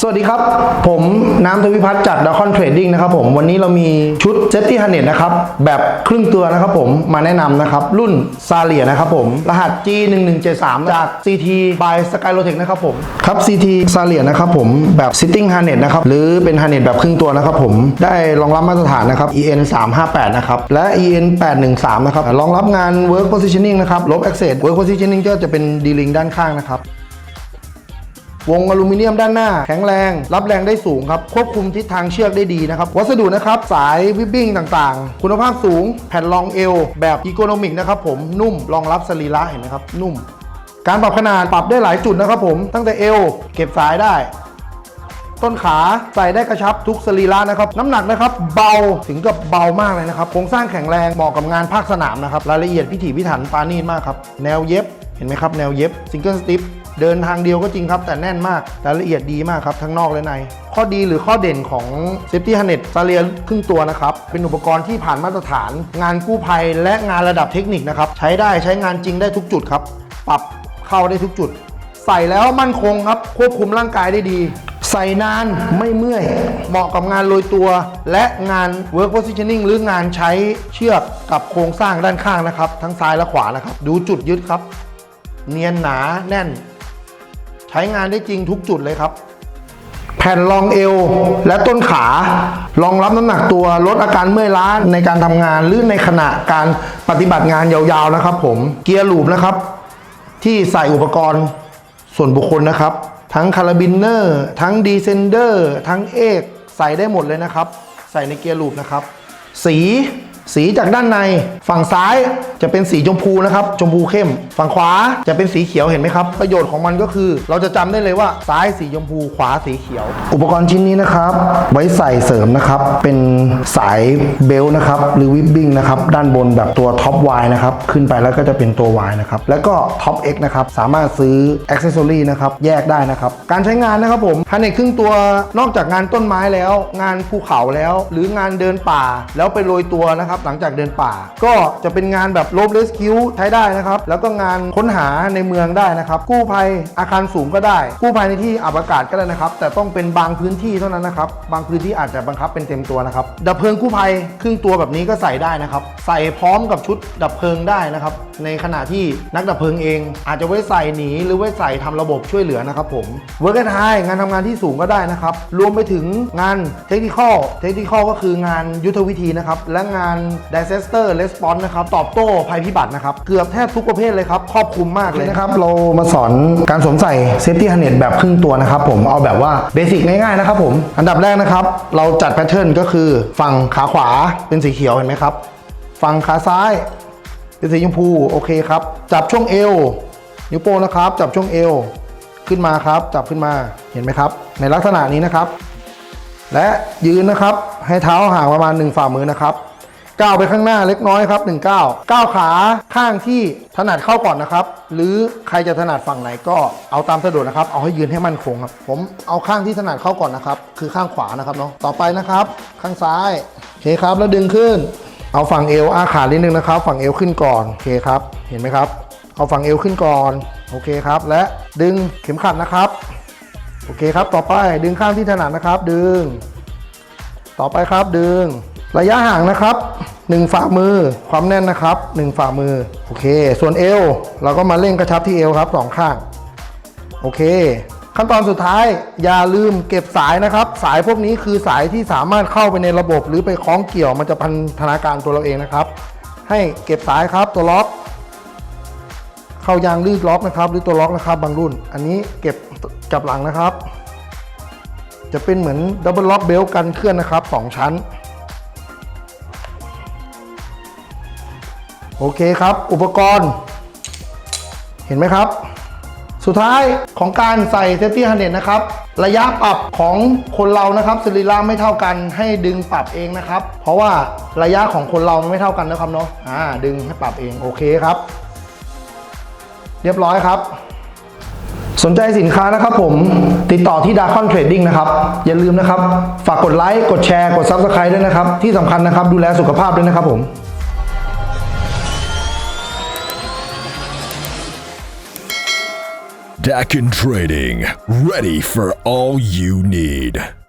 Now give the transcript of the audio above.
สวัสดีครับ ผมน้ำทวิพัฒน์จากด a คอนเทรดดิ้งนะครับผมวันนี้เรามีชุดเซฟตี้ฮันเน็ตนะครับแบบครึ่งตัวนะครับผมมาแนะนำนะครับรุ่นซาเลียนะครับผมรหัส G 1 1 7 3 จาก CT by Skylotech นะครับผมครับ CT ซาเลียนะครับผมแบบ sitting harness นะครับหรือเป็น harness แบบครึ่งตัวนะครับผมได้รองรับมาตรฐานนะครับ EN 358นะครับและ EN 813นะครับรองรับงาน work positioning นะครับลบ access work positioning ก็จะเป็น D-ring ด้านข้างนะครับ วงอลูมิเนียมด้านหน้า แข็งแรง รับแรงได้สูงครับ ควบคุมทิศทางเชือกได้ดีนะครับ วัสดุนะครับ สายวิบบิ้งต่างๆ คุณภาพสูง แผ่นรองเอว แบบอีโคโนมิกนะครับผมนุ่มรองรับสรีระเห็นไหมครับนุ่ม การปรับขนาดปรับได้หลายจุดนะครับผมตั้งแต่เอวเก็บสายได้ต้นขาใส่ได้กระชับทุกสรีระนะครับ น้ำหนักนะครับ เบาถึงกับเบามากเลยนะครับ โครงสร้างแข็งแรงเหมาะกับงานภาคสนามนะครับ รายละเอียดพิถีพิถันปราณีตมากครับ แนวเย็บ เห็นไหมครับแนวเย็บซิงเกิลสติปเดินทางเดียวก็จริงครับ แต่แน่นมากรายละเอียดดีมากครับ ทั้งนอกและใน ข้อดีหรือข้อเด่นของ Safety Harness ซาเลียครึ่งตัวนะครับ เป็นอุปกรณ์ที่ผ่านมาตรฐาน งานกู้ภัยและงานระดับเทคนิคนะครับ ใช้ได้ใช้งานจริงได้ทุกจุดครับ ปรับเข้าได้ทุกจุด ใส่แล้วมั่นคงครับ ควบคุมร่างกายได้ดี ใส่นานไม่เมื่อย เหมาะกับงานโรยตัว และงาน work positioning หรืองานใช้เชือกกับโครงสร้างด้านข้างนะครับ ทั้งซ้ายและขวานะครับ ดูจุดยึดครับ เนียนหนาแน่น ใช้งานได้จริงทุกจุดเลยครับ แผ่นรองเอวและต้นขารองรับน้ำหนักตัวลดอาการเมื่อยล้าในการทำงานหรือในขณะการปฏิบัติงานยาวๆนะครับ ผมเกียร์ลูปนะครับ ที่ใส่อุปกรณ์ส่วนบุคคลนะครับ ทั้งคาราบินเนอร์ทั้งดีเซนเดอร์ทั้งเอกใส่ได้หมดเลยนะครับ ใส่ในเกียร์ลูปนะครับ สี สีจากด้านในฝั่งซ้ายจะเป็นสีชมพูนะครับชมพูเข้ม ฝั่งขวาจะเป็นสีเขียวเห็นไหมครับ ประโยชน์ของมันก็คือ เราจะจำได้เลยว่าซ้ายสีชมพูขวาสีเขียว อุปกรณ์ชิ้นนี้นะครับ ไว้ใส่เสริมนะครับ เป็นสายเบลต์นะครับหรือวิบบิ้งนะครับด้านบนแบบตัวท็อป Y นะครับขึ้นไปแล้วก็จะเป็นตัว Y นะครับแล้วก็ท็อป X นะครับสามารถซื้ออ็อกเซสซอรีนะครับแยกได้นะครับการใช้งานนะครับผมภายในครึ่งตัวนอกจากงานต้นไม้แล้ว งานภูเขาแล้ว หรืองานเดินป่าแล้วไปโรยตัวนะครับนะครับหลังจากเดินป่า ก็จะเป็นงานแบบโลบเลสคิวใช้ได้นะครับ แล้วก็งานค้นหาในเมืองได้นะครับ กู้ภัยอาคารสูงก็ได้ กู้ภัยในที่อับอากาศก็ได้นะครับ แต่ต้องเป็นบางพื้นที่เท่านั้นนะครับ บางพื้นที่อาจจะบังคับเป็นเต็มตัวนะครับ ดับเพลิงกู้ภัยครึ่งตัวแบบนี้ก็ใส่ได้นะครับ ใส่พร้อมกับชุดดับเพลิงได้นะครับ ในขณะที่นักดับเพลิงเอง อาจจะไว้ใส่หนีหรือไว้ใส่ทำระบบช่วยเหลือนะครับผม Work at High งานทำงานที่สูงก็ได้นะครับ รวมไปถึงงานเทคนิคอลเทคนิคอลก็คืองานยุทธวิธีนะครับ และงาน Disaster Response นะครับ ตอบโต้ภัยพิบัตินะครับ เกือบแทบทุกประเภทเลยครับ ครอบคลุมมากเลยนะครับ เรามาสอนการสวมใส่ Safety Harness แบบครึ่งตัวนะครับผม เอาแบบว่าเบสิกง่ายๆนะครับผม อันดับแรกนะครับ เราจัดแพทเทิร์นก็คือฝั่งขาขวาเป็นสีเขียวเห็นไหมครับ ฝั่งขาซ้ายเป็นสีชมพู โอเคครับ จับช่วงเอว นิ้วโป้งนะครับ จับช่วงเอว ขึ้นมาครับ จับขึ้นมา เห็นไหมครับ ในลักษณะนี้นะครับ และยืนนะครับ ให้เท้าห่างประมาณ 1 ฝ่ามือนะครับ ก้าวไปข้างหน้าเล็กน้อยครับ1ก้าวก้าวขาข้างที่ถนัดเข้าก่อนนะครับ หรือใครจะถนัดฝั่งไหนก็เอาตามสะดวกนะครับ เอาให้ยืนให้มั่นคงครับ ผมเอาข้างที่ถนัดเข้าก่อนนะครับ คือข้างขวานะครับเนาะต่อไปนะครับ ข้างซ้ายโอเคครับแล้วดึงขึ้น เอาฝั่งเอวอาขานิดนึงนะครับ ฝั่งเอวขึ้นก่อนโอเคครับ เห็นไหมครับ เอาฝั่งเอวขึ้นก่อนโอเคครับ และดึงเข็มขัดนะครับโอเคครับ ต่อไปดึงข้างที่ถนัดนะครับ ดึง ต่อไปครับดึง ระยะห่างนะครับ 1 ฝ่ามือ ความแน่นนะครับ 1 ฝ่ามือ โอเค ส่วนเอว เราก็มาเร่งกระชับที่เอวครับสองข้าง โอเค ขั้นตอนสุดท้ายอย่าลืมเก็บสายนะครับ สายพวกนี้คือสายที่สามารถเข้าไปในระบบ หรือไปคล้องเกี่ยวมันจะพันธนาการตัวเราเองนะครับ ให้เก็บสายครับตัวล็อกเข้ายางรีดล็อกนะครับ หรือตัวล็อกนะครับ บางรุ่น อันนี้เก็บกับหลังนะครับ จะเป็นเหมือนดับเบิลล็อกเบลกันเคลื่อนนะครับ 2 ชั้น โอเคครับ อุปกรณ์ เห็นไหมครับ สุดท้ายของการใส่เซฟตี้ฮันเน็ตนะครับ ระยะปรับของคนเรานะครับสรีระไม่เท่ากันให้ดึงปรับเองนะครับ เพราะว่าระยะของคนเรามันไม่เท่ากันนะครับเนาะอ่าดึงให้ปรับเองโอเคครับ เรียบร้อยครับ สนใจสินค้านะครับผมติดต่อที่ดาคอนเทรดดิ้งนะครับ อย่าลืมนะครับ ฝากกดไลค์ กดแชร์ กด Subscribe ด้วยนะครับ ที่สำคัญนะครับ ดูแลสุขภาพด้วยนะครับผม Dakin Trading, ready for all you need.